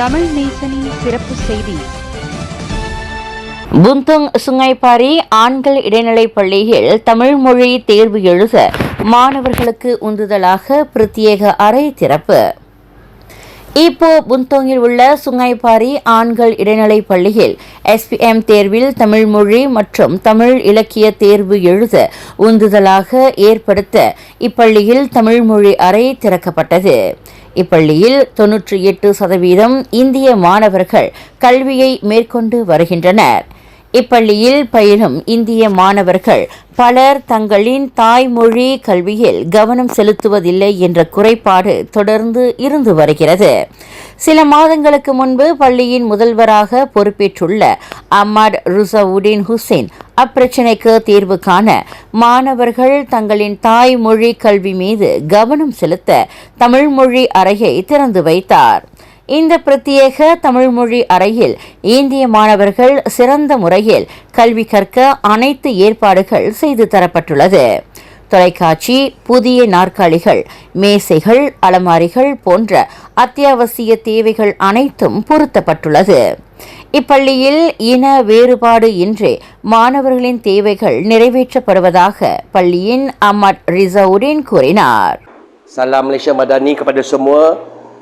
தமிழ் நேசனின் சிறப்பு செய்தி. Buntong Sungai Pari ஆண்கள் இடைநிலைப் பள்ளியில் தமிழ் மொழி தேர்வு எழுத மாணவர்களுக்கு உந்துதலாக பிரத்யேக அறை திறப்பு. இப்போ புந்தோங்கில் உள்ள சுங்கைப்பாரி ஆண்கள் இடைநிலைப் பள்ளியில் எஸ்பிஎம் தேர்வில் தமிழ் மொழி மற்றும் தமிழ் இலக்கிய தேர்வு எழுத உந்துதலாக ஏற்படுத்த இப்பள்ளியில் தமிழ் மொழி அறை திறக்கப்பட்டது. இப்பள்ளியில் தொன்னூற்றி எட்டு சதவீதம் இந்திய மாணவர்கள் கல்வியை மேற்கொண்டு வருகின்றனர். இப்பள்ளியில் பயிலும் இந்திய மாணவர்கள் பலர் தங்களின் தாய்மொழி கல்வியில் கவனம் செலுத்துவதில்லை என்ற குறைபாடு தொடர்ந்து இருந்து வருகிறது. சில மாதங்களுக்கு முன்பு பள்ளியின் முதல்வராக பொறுப்பேற்றுள்ள அஹ்மத் ருசவுடீன் ஹுசேன் அப்பிரச்சினைக்கு தீர்வு காண மாணவர்கள் தங்களின் தாய்மொழி கல்வி மீது கவனம் செலுத்த தமிழ்மொழி அறையை திறந்து வைத்தார். இந்த பிரத்யேக தமிழ்மொழி அறையில் இந்திய மாணவர்கள் சிறந்த முறையில் கல்வி கற்க அனைத்து ஏற்பாடுகள் செய்து தரப்பட்டுள்ளது தொலைக்காட்சி புதிய நாற்காலிகள் மேசைகள் அலமாரிகள் போன்ற அத்தியாவசிய தேவைகள் அனைத்தும் பொருத்தப்பட்டுள்ளது இப்பள்ளியில் இன வேறுபாடு இன்றி மாணவர்களின் தேவைகள் நிறைவேற்றப்படுவதாக பள்ளியின் அமட் ரிசவுடின் கூறினார் Salam Malaysia Madani kepada semua.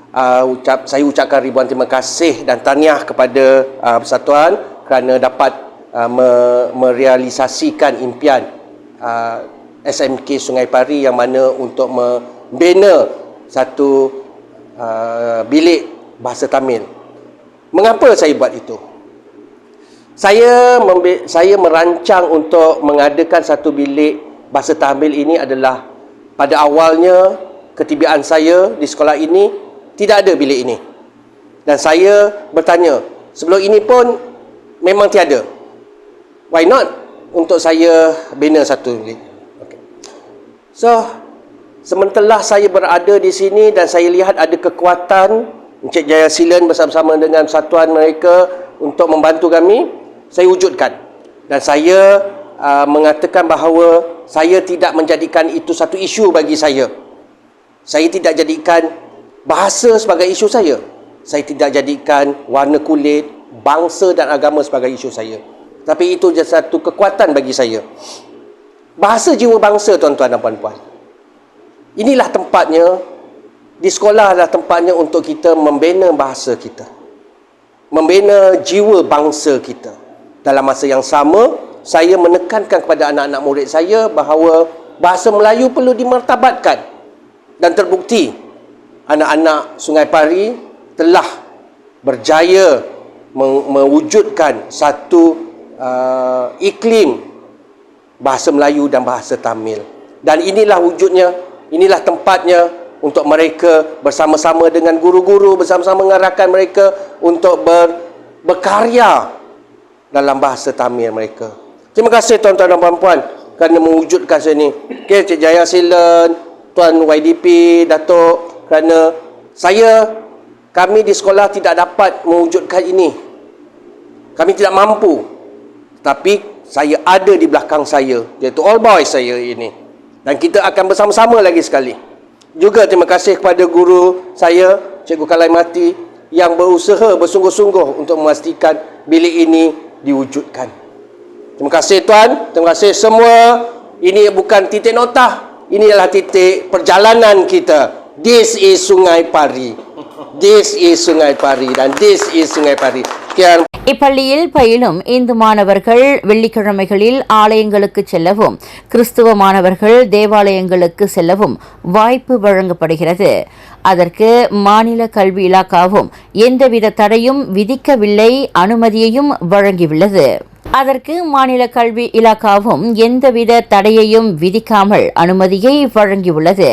Uh, ucap saya ucapkan ribuan terima kasih dan tahniah kepada uh, persatuan kerana dapat uh, me, merealisasikan impian uh, SMK Sungai Pari yang mana untuk membina satu uh, bilik bahasa Tamil. Mengapa saya buat itu? Saya membe- saya merancang untuk mengadakan satu bilik bahasa Tamil ini adalah pada awalnya ketibaan saya di sekolah ini tidak ada bilik ini. Dan saya bertanya, sebelum ini pun memang tiada. Why not untuk saya bina satu bilik? Okay. So, sementara saya berada di sini dan saya lihat ada kekuatan Encik Jaya Silan bersama-sama dengan satuan mereka untuk membantu kami, saya wujudkan. Dan saya uh, mengatakan bahawa saya tidak menjadikan itu satu isu bagi saya. Saya tidak jadikan bahasa sebagai isu saya. Saya tidak jadikan warna kulit, bangsa dan agama sebagai isu saya. Tapi itu satu kekuatan bagi saya. Bahasa jiwa bangsa tuan-tuan dan puan-puan. Inilah tempatnya di sekolah adalah tempatnya untuk kita membina bahasa kita. Membina jiwa bangsa kita. Dalam masa yang sama, saya menekankan kepada anak-anak murid saya bahawa bahasa Melayu perlu dimartabatkan. Dan terbukti anak-anak Sungai Pari telah berjaya me- mewujudkan satu uh, iklim bahasa Melayu dan bahasa Tamil. Dan inilah wujudnya, inilah tempatnya untuk mereka bersama-sama dengan guru-guru, bersama-sama dengan rakan mereka untuk ber, berkarya dalam bahasa Tamil mereka. Terima kasih tuan-tuan dan puan-puan kerana mewujudkan sini. Okay, Cik Jaya Silan, Tuan YDP, Datuk, kerana saya, kami di sekolah tidak dapat mewujudkan ini. Kami tidak mampu. Tapi saya ada di belakang saya, iaitu all boys saya ini. Dan kita akan bersama-sama lagi sekali. Juga terima kasih kepada guru saya, Cikgu Kalai Mati, yang berusaha bersungguh-sungguh untuk memastikan bilik ini diwujudkan. Terima kasih Tuan, terima kasih semua. Ini bukan titik notah, ini adalah titik perjalanan kita. This is Sungai Pari. This is Sungai Pari dan this is Sungai Pari. Kian இப்பள்ளியில் பயிலும் இந்து மாணவர்கள் வெள்ளிக்கிழமைகளில் ஆலயங்களுக்கு செல்லவும் கிறிஸ்துவ மாணவர்கள் தேவாலயங்களுக்கு செல்லவும் வாய்ப்பு வழங்கப்படுகிறது அதற்கு மாநில கல்வி இலாக்காவும் எந்தவித தடையும் விதிக்கவில்லை அனுமதியையும் வழங்கியுள்ளது அதற்கு மாநில கல்வி இலாக்காவும் எந்தவித தடையையும் விதிக்காமல் அனுமதியை வழங்கியுள்ளது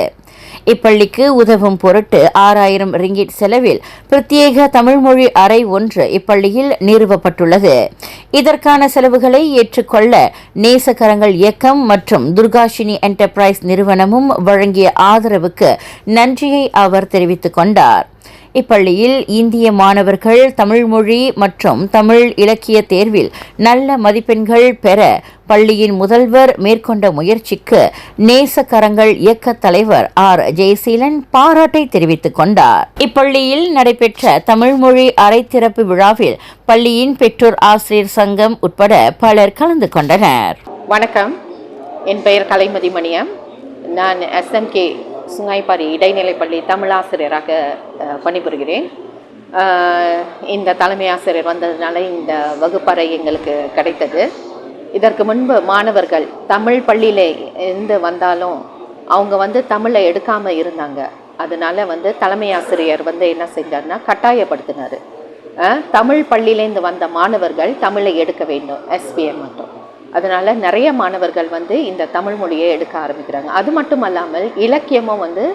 இப்பள்ளிக்கு உதவும் பொருட்டு ஆறாயிரம் ரிங்கிட் செலவில் பிரத்யேக தமிழ்மொழி அறை ஒன்று இப்பள்ளியில் நிறுவப்பட்டுள்ளது. இதற்கான செலவுகளை ஏற்றுக்கொள்ள நேசக்கரங்கள் இயக்கம் மற்றும் துர்காஷினி என்டர்பிரைஸ் நிறுவனமும் வழங்கிய ஆதரவுக்கு நன்றியை அவர் தெரிவித்துக் கொண்டார். இப்பள்ளியில் இந்திய மாணவர்கள் தமிழ் மொழி மற்றும் தமிழ் இலக்கிய தேர்வில் நல்ல மதிப்பெண்கள் பெற பள்ளியின் முதல்வர் மேற்கொண்ட முயற்சிக்கு நேசக்கரங்கள் இயக்க தலைவர் ஆர். ஜெயசீலன் பாராட்டை தெரிவித்துக் கொண்டார். இப்பள்ளியில் நடைபெற்ற தமிழ்மொழி அரைத்திறப்பு விழாவில் பள்ளியின் பெற்றோர் ஆசிரியர் சங்கம் உட்பட பலர் கலந்து கொண்டனர். வணக்கம். என் பெயர் கலைமதி மணியம். நான் எஸ்எம்கே சுங்காய்பாரி இடைநிலைப்பள்ளி தமிழாசிரியராக பணிபுரிகிறேன். இந்த தலைமை ஆசிரியர் வந்ததுனால இந்த வகுப்பறை எங்களுக்கு கிடைத்தது. இதற்கு முன்பு மாணவர்கள் தமிழ் பள்ளியில் இருந்து வந்தாலும் அவங்க வந்து தமிழை எடுக்காமல் இருந்தாங்க. அதனால வந்து தலைமை ஆசிரியர் வந்து என்ன செஞ்சார்னா கட்டாயப்படுத்தினார். தமிழ் பள்ளியிலேருந்து வந்த மாணவர்கள் தமிழை எடுக்க வேண்டும் எஸ்பிஎம் மட்டும். அதனால் நிறைய மாணவர்கள் வந்து இந்த தமிழ் மொழியை எடுக்க ஆரம்பிக்கிறாங்க. அது மட்டும் அல்லாமல் இலக்கியமும் வந்து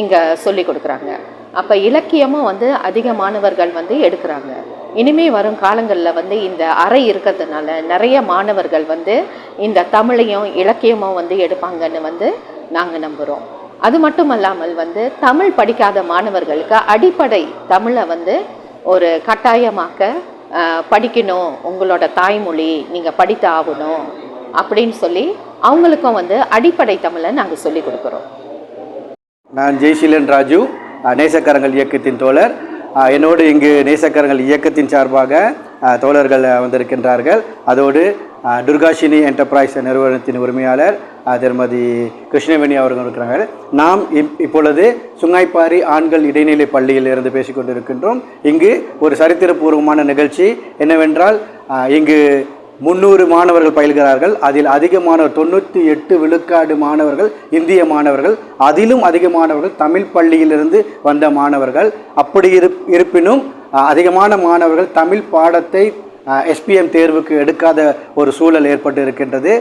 இங்கே சொல்லி கொடுக்குறாங்க. அப்போ இலக்கியமும் வந்து அதிக மாணவர்கள் வந்து எடுக்கிறாங்க. இனிமே வரும் காலங்களில் வந்து இந்த அறை இருக்கிறதுனால நிறைய மாணவர்கள் வந்து இந்த தமிழையும் இலக்கியமும் வந்து எடுப்பாங்கன்னு வந்து நாங்கள் நம்புகிறோம் அது மட்டும் அல்லாமல் வந்து தமிழ் படிக்காத மாணவர்களுக்கு அடிப்படை தமிழை வந்து ஒரு கட்டாயமாக்க படிக்கணும் உங்களோட தாய்மொழி நீங்கள் படித்து ஆகணும் அப்படின்னு சொல்லி அவங்களுக்கும் வந்து அடிப்படை தமிழை நாங்கள் சொல்லிக் கொடுக்குறோம். நான் ஜெய்சீலன் ராஜு நேசக்கரங்கள் இயக்கத்தின் தோழர். என்னோடு இங்கு நேசக்கரங்கள் இயக்கத்தின் சார்பாக தோழர்கள் வந்திருக்கின்றார்கள். அதோடு துர்காஷினி என்டர்பிரைஸ் நிறுவனத்தின் உரிமையாளர் திருமதி கிருஷ்ணவேணி அவர்கள் இருக்கிறார்கள். நாம் இப் இப்பொழுது சுங்காய்ப்பாரி ஆண்கள் இடைநிலை பள்ளியில் இருந்து பேசிக்கொண்டிருக்கின்றோம் இங்கு ஒரு சரித்திரபூர்வமான நிகழ்ச்சி என்னவென்றால் இங்கு முந்நூறு மாணவர்கள் பயில்கிறார்கள். அதில் அதிகமானவர் தொண்ணூற்றி எட்டு விழுக்காடு மாணவர்கள் இந்திய மாணவர்கள் அதிலும் அதிக மாணவர்கள் தமிழ் பள்ளியிலிருந்து வந்த மாணவர்கள். அப்படி இருப்பினும் அதிகமான மாணவர்கள் தமிழ் பாடத்தை எஸ்பிஎம் தேர்வுக்கு எடுக்காத ஒரு சூழல் ஏற்பட்டு இருக்கின்றது.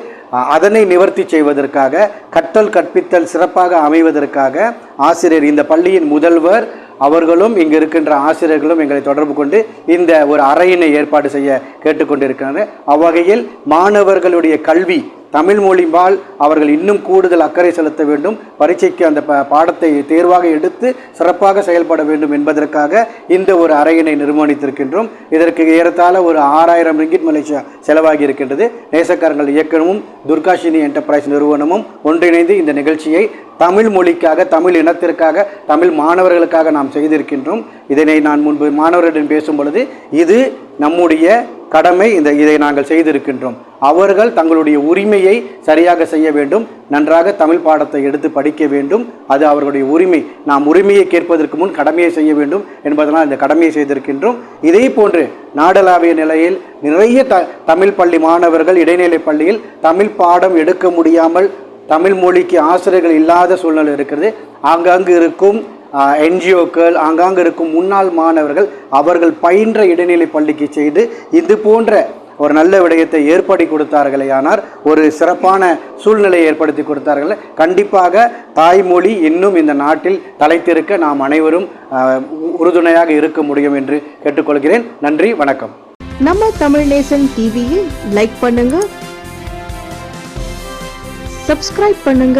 அதனை நிவர்த்தி செய்வதற்காக கற்றல் கற்பித்தல் சிறப்பாக அமைவதற்காக ஆசிரியர் இந்த பள்ளியின் முதல்வர் அவர்களும் இங்கு இருக்கின்ற ஆசிரியர்களும் எங்களை தொடர்பு கொண்டு இந்த ஒரு அறையினை ஏற்பாடு செய்ய கேட்டுக்கொண்டிருக்கிறார்கள். அவ்வகையில் மாணவர்களுடைய கல்வி தமிழ் மொழிபால் அவர்கள் இன்னும் கூடுதல் அக்கறை செலுத்த வேண்டும். பரீட்சைக்கு அந்த ப- பாடத்தை தேர்வாக எடுத்து சிறப்பாக செயல்பட வேண்டும் என்பதற்காக இந்த ஒரு அறையினை நிர்மாணித்திருக்கின்றோம். இதற்கு ஏறத்தாழ ஒரு ஆறாயிரம் ரிங்கிட் மலேசியா செலவாகி இருக்கின்றது நேசக்காரங்கள் இயக்கமும் துர்காஷினி என்டர்பிரைஸ் நிறுவனமும் ஒன்றிணைந்து இந்த நிகழ்ச்சியை தமிழ் மொழிக்காக தமிழ் இனத்திற்காக தமிழ் மாணவர்களுக்காக நாம் செய்திருக்கின்றோம். இதனை நான் முன்பு மாணவர்களிடம் பேசும் பொழுது இது நம்முடைய கடமை இந்த இதை நாங்கள் செய்திருக்கின்றோம். அவர்கள் தங்களுடைய உரிமையை சரியாக செய்ய வேண்டும் நன்றாக தமிழ் பாடத்தை எடுத்து படிக்க வேண்டும். அது அவர்களுடைய உரிமை. நாம் உரிமையை கேட்பதற்கு முன் கடமையை செய்ய வேண்டும் என்பதனால் இந்த கடமையை செய்திருக்கின்றோம். இதே போன்று நாடளாவிய நிலையில் நிறைய த தமிழ் பள்ளி மாணவர்கள் இடைநிலை பள்ளியில் தமிழ் பாடம் எடுக்க முடியாமல் தமிழ் மொழிக்கு ஆசிரியர்கள் இல்லாத சூழ்நிலை இருக்கிறது. ஆங்காங்கு இருக்கும் என்ஜிஓக்கள் ஆங்காங்கு இருக்கும் முன்னாள் மாணவர்கள் அவர்கள் பயின்ற இடைநிலை பள்ளிக்கு செய்து இது போன்ற ஒரு நல்ல விடயத்தை ஏற்படுத்தி கொடுத்தார்களேயானார் ஒரு சிறப்பான சூழ்நிலையை ஏற்படுத்தி கொடுத்தார்கள். கண்டிப்பாக தாய்மொழி இன்னும் இந்த நாட்டில் தலைத்திருக்க நாம் அனைவரும் உறுதுணையாக இருக்க முடியும் என்று கேட்டுக்கொள்கிறேன். நன்றி வணக்கம். நம்ம தமிழ் நேசன் டிவியை லைக் பண்ணுங்க சப்ஸ்கிரைப் பண்ணுங்க.